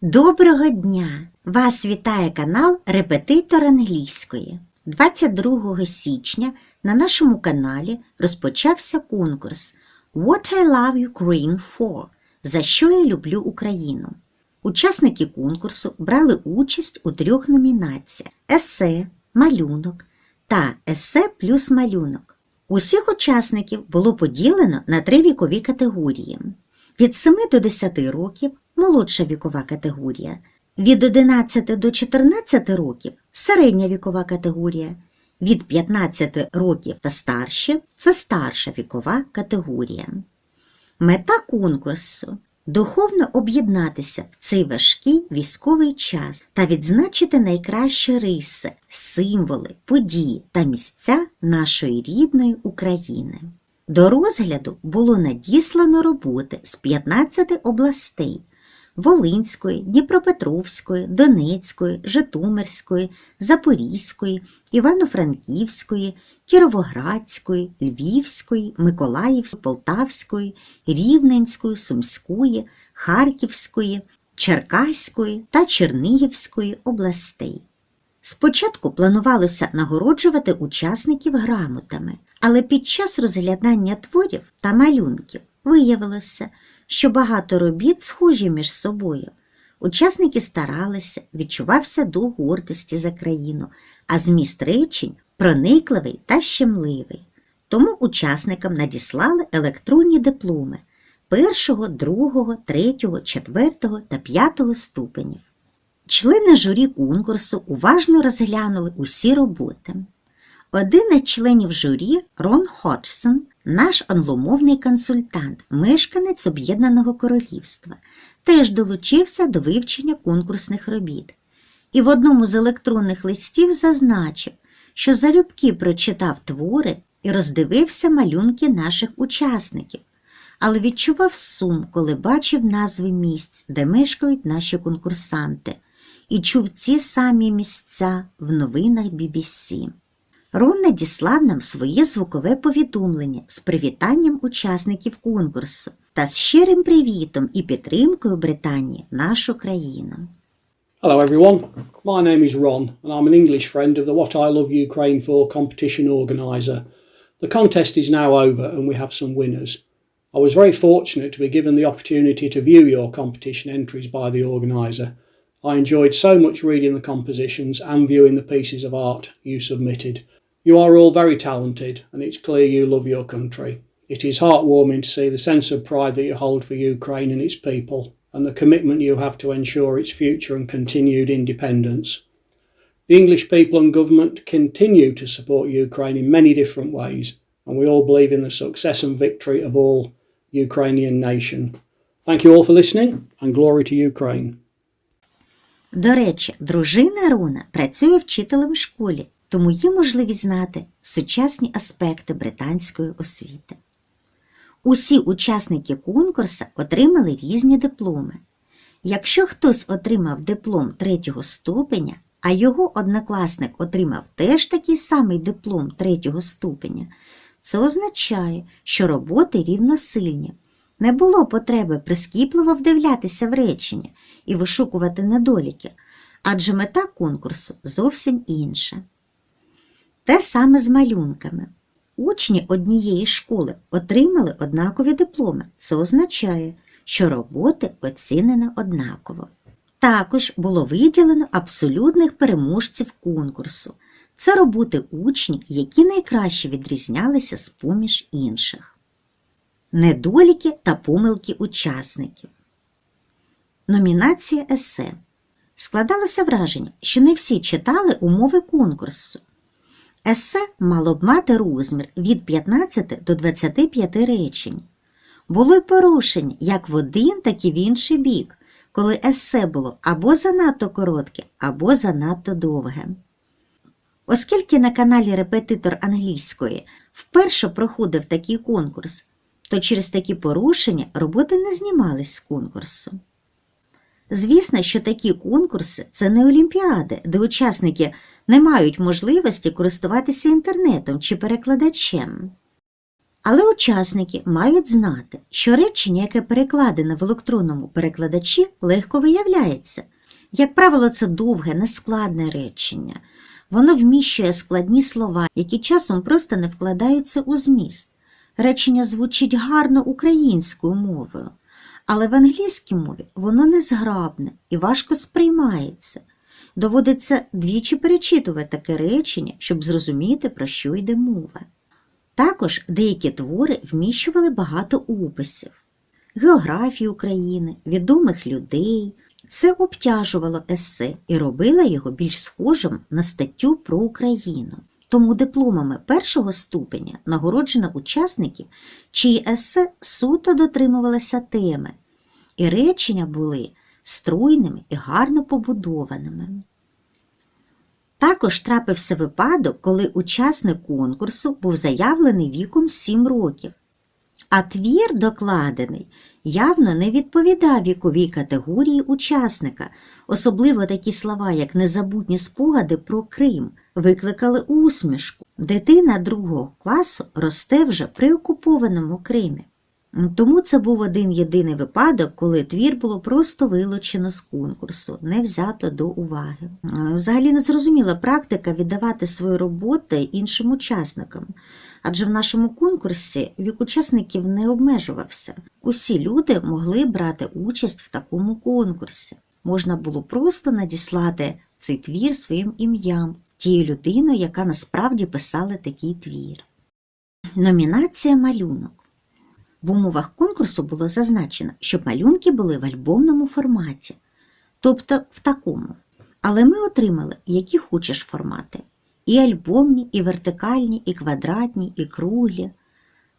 Доброго дня! Вас вітає канал Репетитор англійської. 22 січня на нашому каналі розпочався конкурс What I Love Ukraine For За що я люблю Україну. Учасники конкурсу брали участь у трьох номінаціях: есе, малюнок та есе плюс малюнок. Усіх учасників було поділено на три вікові категорії: від 7 до 10 років молодша вікова категорія, від 11 до 14 років середня вікова категорія, від 15 років та старше це старша вікова категорія. Мета конкурсу духовно об'єднатися в цей важкий військовий час та відзначити найкращі риси, символи, події та місця нашої рідної України. До розгляду було надіслано роботи з 15 областей Волинської, Дніпропетровської, Донецької, Житомирської, Запорізької, Івано-Франківської, Кіровоградської, Львівської, Миколаївської, Полтавської, Рівненської, Сумської, Харківської, Черкаської та Чернігівської областей. Спочатку планувалося нагороджувати учасників грамотами, але під час розглядання творів та малюнків виявилося, що багато робіт схожі між собою. Учасники старалися, відчувався дух гордості за країну, а зміст речень проникливий та щемливий. Тому учасникам надіслали електронні дипломи першого, другого, третього, четвертого та п'ятого ступенів. Члени журі конкурсу уважно розглянули усі роботи. Один із членів журі Рон Ходжсон, наш англомовний консультант, мешканець Об'єднаного Королівства, теж долучився до вивчення конкурсних робіт. І в одному з електронних листів зазначив, що залюбки прочитав твори і роздивився малюнки наших учасників, але відчував сум, коли бачив назви місць, де мешкають наші конкурсанти, і чув ці самі місця в новинах BBC. Рон надіслав нам своє звукове повідомлення з привітанням учасників конкурсу та з щирим привітом і підтримкою Британії нашу країну. Hello, everyone. My name is Ron, and I'm an English friend of the What I Love Ukraine For competition organiser. The contest is now over, and we have some winners. I was very fortunate to be given the opportunity to view your competition entries by the organiser. I enjoyed so much reading the compositions and viewing the pieces of art you submitted. You are all very talented, and it's clear you love your country. It is heartwarming to see the sense of pride that you hold for Ukraine and its people, and the commitment you have to ensure its future and continued independence. The English people and government continue to support Ukraine in many different ways, and we all believe in the success and victory of all Ukrainian nation. Thank you all for listening, and glory to Ukraine. До речі, дружина Рона працює вчителем в школі, Тому є можливість знати сучасні аспекти британської освіти. Усі учасники конкурсу отримали різні дипломи. Якщо хтось отримав диплом третього ступеня, а його однокласник отримав теж такий самий диплом третього ступеня, це означає, що роботи рівносильні. Не було потреби прискіпливо вдивлятися в речення і вишукувати недоліки, адже мета конкурсу зовсім інша. Те саме з малюнками. Учні однієї школи отримали однакові дипломи. Це означає, що роботи оцінені однаково. Також було виділено абсолютних переможців конкурсу. Це роботи учнів, які найкраще відрізнялися з поміж інших. Недоліки та помилки учасників. Номінація есе. Складалося враження, що не всі читали умови конкурсу. Есе мало б мати розмір від 15 до 25 речень. Було й порушень як в один, так і в інший бік, коли есе було або занадто коротке, або занадто довге. Оскільки на каналі Репетитор англійської вперше проходив такий конкурс, то через такі порушення роботи не знімались з конкурсу. Звісно, що такі конкурси це не олімпіади, де учасники не мають можливості користуватися інтернетом чи перекладачем. Але учасники мають знати, що речення, яке перекладене в електронному перекладачі, легко виявляється. Як правило, це довге, нескладне речення. Воно вміщує складні слова, які часом просто не вкладаються у зміст. Речення звучить гарно українською мовою, але в англійській мові воно незграбне і важко сприймається. Доводиться двічі перечитувати таке речення, щоб зрозуміти, про що йде мова. Також деякі твори вміщували багато описів, географії України, відомих людей. Це обтяжувало есе і робило його більш схожим на статтю про Україну. Тому дипломами першого ступеня нагороджено учасників, чиї есе суто дотримувалися теми, і речення були стройними і гарно побудованими. Також трапився випадок, коли учасник конкурсу був заявлений віком 7 років, а твір докладений явно не відповідав віковій категорії учасника. Особливо такі слова, як незабутні спогади про Крим, викликали усмішку. Дитина другого класу росте вже при окупованому Кримі. Тому це був один єдиний випадок, коли твір було просто вилучено з конкурсу, не взято до уваги. Взагалі незрозуміла практика віддавати свої роботи іншим учасникам, адже в нашому конкурсі вік учасників не обмежувався. Усі люди могли брати участь в такому конкурсі. Можна було просто надіслати цей твір своїм ім'ям, тією людиною, яка насправді писала такий твір. Номінація малюнок. В умовах конкурсу було зазначено, щоб малюнки були в альбомному форматі, тобто в такому. Але ми отримали, які хочеш формати: і альбомні, і вертикальні, і квадратні, і круглі.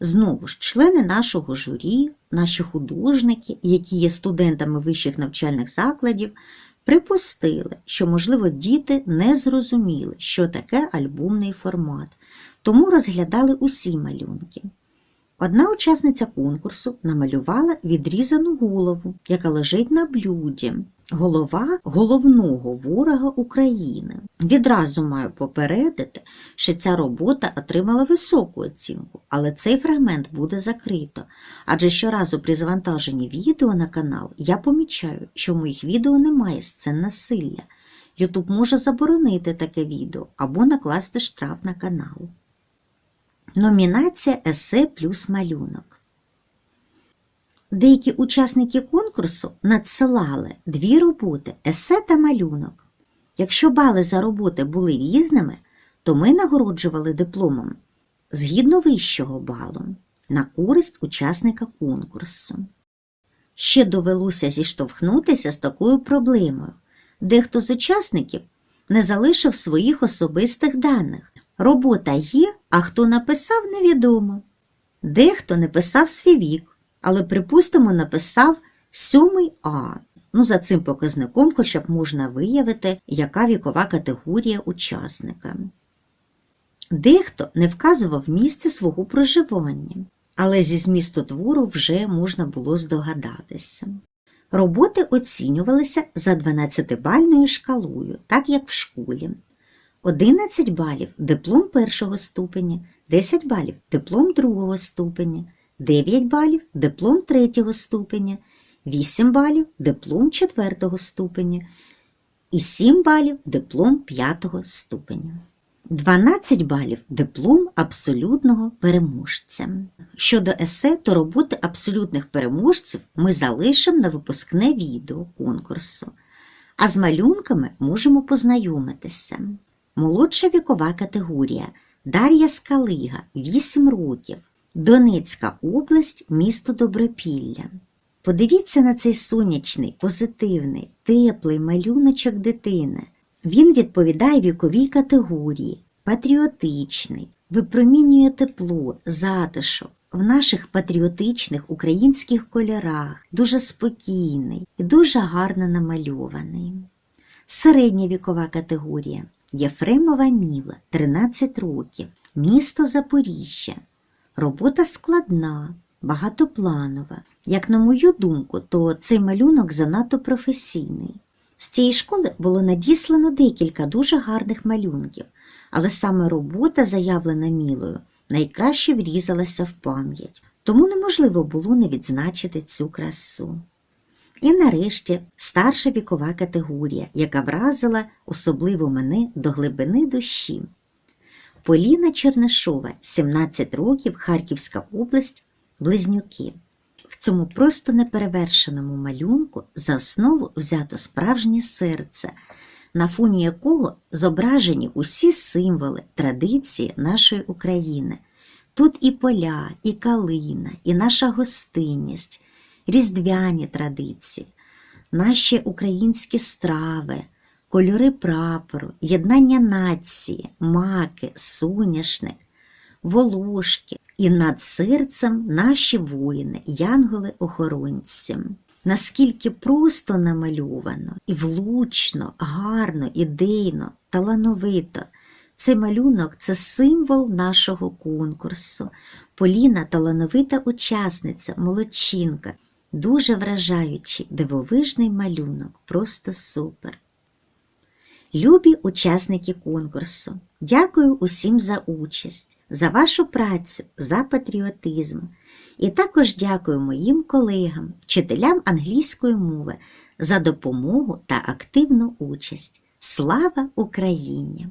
Знову ж, члени нашого журі, наші художники, які є студентами вищих навчальних закладів, припустили, що, можливо, діти не зрозуміли, що таке альбомний формат, тому розглядали усі малюнки. Одна учасниця конкурсу намалювала відрізану голову, яка лежить на блюді. Голова головного ворога України. Відразу маю попередити, що ця робота отримала високу оцінку, але цей фрагмент буде закрито. Адже щоразу при завантаженні відео на канал я помічаю, що в моїх відео немає сцен насилля. Ютуб може заборонити таке відео або накласти штраф на канал. Номінація Есе плюс малюнок. Деякі учасники конкурсу надсилали дві роботи есе та малюнок. Якщо бали за роботи були різними, то ми нагороджували дипломом згідно вищого балу на користь учасника конкурсу. Ще довелося зіштовхнутися з такою проблемою. Дехто з учасників не залишив своїх особистих даних. Робота є, а хто написав, невідомо. Дехто не писав свій вік, але, припустимо, написав 7 А. Ну, за цим показником хоча б можна виявити, яка вікова категорія учасника. Дехто не вказував місце свого проживання, але зі змісту твору вже можна було здогадатися. Роботи оцінювалися за 12-бальною шкалою, так як в школі. 11 балів диплом першого ступеня, 10 балів диплом другого ступеня, 9 балів диплом третього ступеня, 8 балів диплом четвертого ступеня і 7 балів диплом п'ятого ступеня. 12 балів диплом абсолютного переможця. Щодо есе, то роботи абсолютних переможців ми залишимо на випускне відео конкурсу, а з малюнками можемо познайомитися. Молодша вікова категорія Дар'я Скалига 8 років. Донецька область, місто Добропілля. Подивіться на цей сонячний, позитивний, теплий малюночок дитини. Він відповідає віковій категорії, патріотичний, випромінює тепло, затишок в наших патріотичних українських кольорах, дуже спокійний і дуже гарно намальований. Середня вікова категорія Єфремова Міла, 13 років, місто Запоріжжя. Робота складна, багатопланова. Як на мою думку, то цей малюнок занадто професійний. З цієї школи було надіслано декілька дуже гарних малюнків, але саме робота, заявлена Мілою, найкраще врізалася в пам'ять, тому неможливо було не відзначити цю красу. І нарешті старша вікова категорія, яка вразила особливо мене до глибини душі. Поліна Чернишова, 17 років, Харківська область, Близнюки. В цьому просто неперевершеному малюнку за основу взято справжнє серце, на фоні якого зображені усі символи традиції нашої України. Тут і поля, і калина, і наша гостинність, різдвяні традиції, наші українські страви, кольори прапору, єднання нації, маки, соняшник, волошки, і над серцем наші воїни, янголи-охоронці. Наскільки просто намальовано, і влучно, гарно, ідейно, талановито. Цей малюнок це символ нашого конкурсу. Поліна талановита учасниця, молодчинка, дуже вражаючий, дивовижний малюнок, просто супер. Любі учасники конкурсу, дякую усім за участь, за вашу працю, за патріотизм. І також дякую моїм колегам, вчителям англійської мови за допомогу та активну участь. Слава Україні!